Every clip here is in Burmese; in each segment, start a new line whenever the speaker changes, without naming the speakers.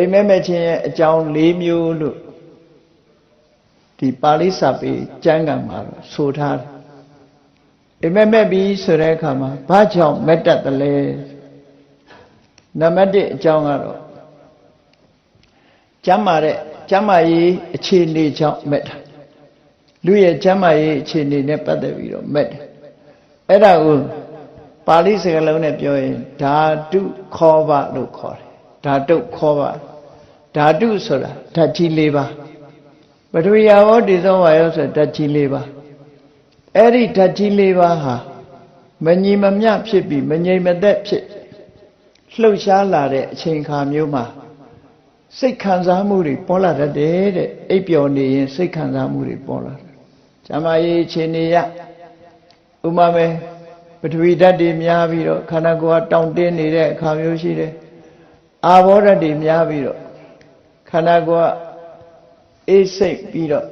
အိမ်မက်မဲ့ခြင်းရဲ့အကြောင်း၄မျိုးလို့ဒီပါဠိစာပေကျမ်းဂန်မှာတော့ဆိုထားတယ်အိမ်မက်မဲ့ပြီဆိုတဲ့အခါမှာဘာကြောင့်မက်တတ်တယ်လဲနံပါတ်1အကြောင်းကတော့ကျမ်းမာတဲ့ကျမ်းမာရေးအခြေအနေကြောင့်မက်တာလူရဲ့ကျမ်းမာရေးအခြေအနေနဲ့ပတ်သက်ပြီးတော့မက်တယ်အဲ့ဒါကိုပါဠိစကားလုံးနဲ့ပြောရင်ဓာတုခောဘလို့ခေါ်တယ်ဓာတုခောဘ ဓာတုဆိုတာဓာတ်ကြီး၄ပါးပထဝီယာဝတိသောဝါယောဆိုဓာတ်ကြီး၄ပါးအဲ့ဒီဓာတ်ကြီး၄ပါးဟာမညီမမျှဖြစ်ပြီးမငြိမ်မသက်ဖြစ်လှုပ်ရှားလာတဲ့အချိန်ခါမျိုးမှာစိတ်ခံစားမှုတွေပေါ်လာတတ်တယ်တဲ့အိပ်ပျော်နေရင်စိတ်ခံစားမှုတွေပေါ်လာတယ်။ဇာမရေးအခြေအနေရဥမာမဲပထဝီဓာတ်တွေများပြီးတော့ခန္ဓာကိုယ်ကတောင့်တင်းနေတဲ့အခါမျိုးရှိတယ်။အာဘောဓာတ်တွေများပြီးတော့ ခန္ဓာကိုယ်ကအေးစိတ်ပြီးတော့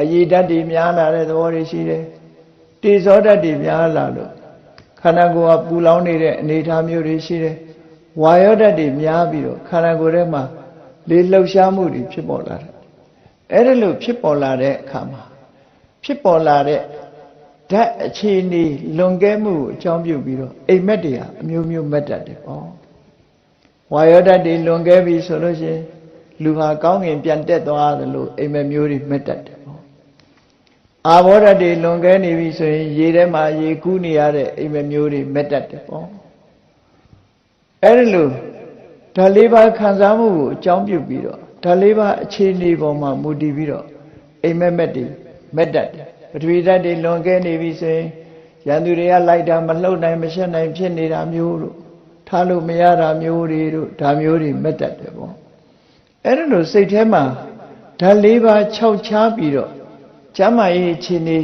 အရေးဓာတ်တွေများလာတဲ့သဘောတွေရှိတယ်။တေဇောဓာတ်တွေများလာလို့ခန္ဓာကိုယ်ကပူလောင်နေတဲ့အနေအထားမျိုးတွေရှိတယ်။ဝါယောဓာတ်တွေများပြီးတော့ခန္ဓာကိုယ်ထဲမှာလေလှုပ်ရှားမှုတွေဖြစ်ပေါ်လာတယ်။အဲ့ဒါလို့ဖြစ်ပေါ်လာတဲ့အခါမှာဖြစ်ပေါ်လာတဲ့ဓာတ်အခြေအနေလွန်ကဲမှုကိုအကြောင်းပြုပြီးတော့အိမ်မက်တွေဟာအမျိုးမျိုးမက်တတ်တယ်ပေါ့။ ဝါယောဓာတ်တွေလွန်ကဲပြီဆိုလို့ရှိရင်လူဟာကောင်းငင်ပြန်တက်သွားတယ်လို့အိမ်မက်မျိုးတွေမက်တတ်တယ်ပေါ့။အာဘောဓာတ်တွေလွန်ကဲနေပြီဆိုရင်ရေထဲမှာရေကူးနေရတဲ့အိမ်မက်မျိုးတွေမက်တတ်တယ်ပေါ့။အဲ့ဒါလို့ဓာတ်လေးပါးခံစားမှုကိုအကြောင်းပြုပြီးတော့ဓာတ်လေးပါးအခြေအနေပေါ်မှာမူတည်ပြီးတော့အိမ်မက်မက်တွေမက်တတ်တယ်ပထဝီဓာတ်တွေလွန်ကဲနေပြီဆိုရင်ရန်သူတွေကလိုက်တာမလှုပ်နိုင်မရှက်နိုင်ဖြစ်နေတာမျိုးတို့ ထားလို့မရတာမျိုးတွေတို့ဒါမျိုးတွေမက်တတ်တယ်ပေါ့အဲ့ဒါလို့စိတ်ထဲမှာဓာတ်လေးပါးခြောက်ချားပြီးတော့ကျမ်းမာရေးအခြေအနေ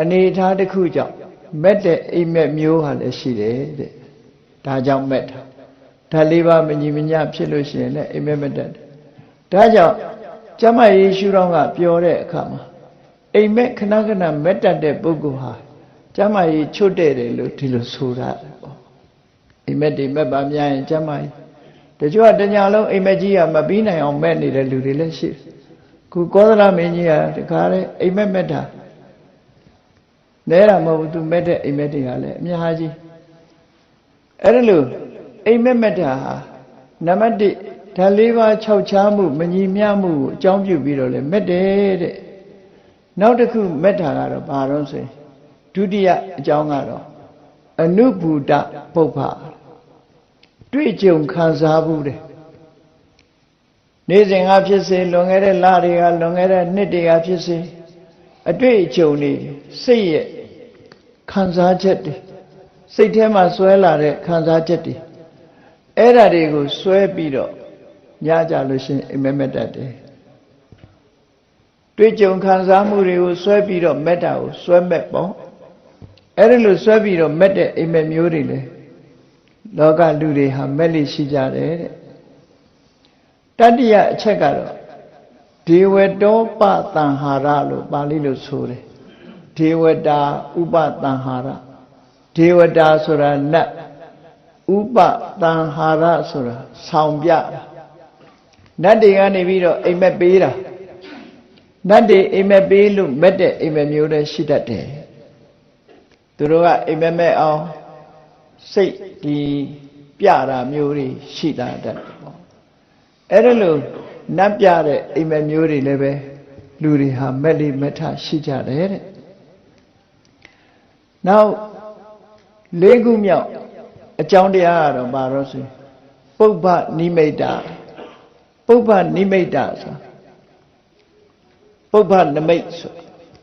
အနေအထားတစ်ခုကြောင့်မက်တဲ့အိမ်မက်မျိုးဟာလည်းရှိတယ်တဲ့ဒါကြောင့်မက်တာဓာတ်လေးပါးမညီမညဖြစ်လို့ရှိရင်လည်းအိမ်မက်မက်တတ်တယ်ဒါကြောင့်ကျမ်းမာရေးရှုထောင့်ကပြောတဲ့အခါမှာအိမ်မက်ခဏခဏမက်တတ်တဲ့ပုဂ္ဂိုလ်ဟာကျမ်းမာရေးချွတ်တဲ့တယ်လို့ဒီလိုဆိုရတ ယ်ပေါ့အိမ်မက်တွေမက်ပါများရင်ကျမ်းမာရေးတချို့ကတညာလုံးအိမ်မက်ကြီးကမပြီးနိုင်အောင်မက်နေတဲ့လူတွေလည်းရှိတယ်ခုကောသလမင်းကြီးကတခါလေအိမ်မက်မက်တာနဲတာမဟုတ်ဘူးသူမက်တဲ့အိမ်မက်တွေကလည်းအများကြီးအဲ့ဒါလို့အိမ်မက်မက်တာဟာနံပါတ်1ဓာတ်လေးပါး၆ချားမှုမညီမျှမှုကိုအကြောင်းပြုပြီးတော့လေမက်တယ်တဲ့နောက်တစ်ခုမေတ္တာကတော့ဘာတော့ဆိုရင်ဒုတိယအကြောင်းကတော့အနုဘူတပုပ္ပ တွေ့ကြုံခံစားဘူးတယ်နေ့စဉ်ကဖြစ်စေလွန်ခဲ့တဲ့လတွေကလွန်ခဲ့တဲ့နှစ်တွေကဖြစ်စေအတွေ့အကြုံတွေစိတ်ရဲ့ခံစားချက်တွေစိတ်ထဲမှာဆွဲလာတဲ့ခံစားချက်တွေအဲ့ဓာတွေကိုဆွဲပြီးတော့ညကြလို့ရှိရင်အိမ်မက်မက်တတ်တယ်တွေ့ကြုံခံစားမှုတွေကိုဆွဲပြီးတော့မက်တာကိုဆွဲမက်ပေါ့အဲ့ဒါလို့ဆွဲပြီးတော့မက်တဲ့အိမ်မက်မျိုးတွေလေ လောကလူတွေဟာမက်လိရှိကြတယ်တဲ့တတိယအချက်ကတော့ဒေဝတောပတံဟာရလို့ပါဠိလိုဆိုတယ်ဒေဝတာဥပတံဟာရဒေဝတာဆိုတာနတ်ဥပတံဟာရဆိုတာဆောင်ပြနတ်တွေကနေပြီးတော့အိမ်မက်ပေးတာနတ်တွေအိမ်မက်ပေးလို့မက်တဲ့အိမ်မက်မျိုးလည်းရှိတတ်တယ်သူတို့ကအိမ်မက်မဲ့အောင် စိတ်ဒီပြတာမျိုးတွေရှိတာတတ်တယ်ပေါ့အဲ့ဒါလို့နတ်ပြတဲ့အိမ်မက်မျိုးတွေလည်းပဲလူတွေဟာမက်လေးမက်ထရှိကြတယ်တဲ့နောက်လေးခုမြောက်အကြောင်းတရားကတော့ဘာလို့ဆိုပုပ္ပနိမိတ်တာပုပ္ပနိမိတ်တာဆိုပုပ္ပနမိတ်ဆို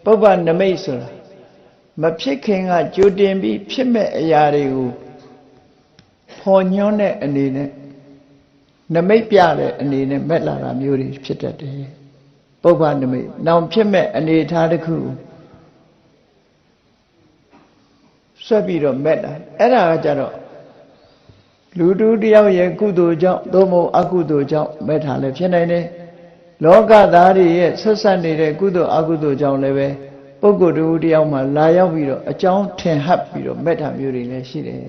ပုပ္ပနမိတ်ဆိုတာမဖြစ်ခင်ကကြိုတင်ပြီးဖြစ်မဲ့အရာတွေကို ဖော်ညွှန်းတဲ့အနေနဲ့နမိတ်ပြတဲ့အနေနဲ့မက်လာတာမျိုးတွေဖြစ်တတ်တယ်ပုပ္ပနမိတ်နောင်ဖြစ်မဲ့အနေထားတစ်ခုဆွဲပြီးတော့မက်တာအဲ့ဒါကကြတော့လူတူတယောက်ရဲ့ကုသိုလ်ကြောင့်သို့မဟုတ်အကုသိုလ်ကြောင့်မက်တာလည်းဖြစ်နိုင်တယ်လောကသားတွေရဲ့ဆက်ဆက်နေတဲ့ကုသိုလ်အကုသိုလ်ကြောင့်လည်းပဲပုဂ္ဂိုလ်တူတယောက်မှလာရောက်ပြီးတော့အကြောင်းထင်ဟပ်ပြီးတော့မက်တာမျိုးတွေလည်းရှိတယ်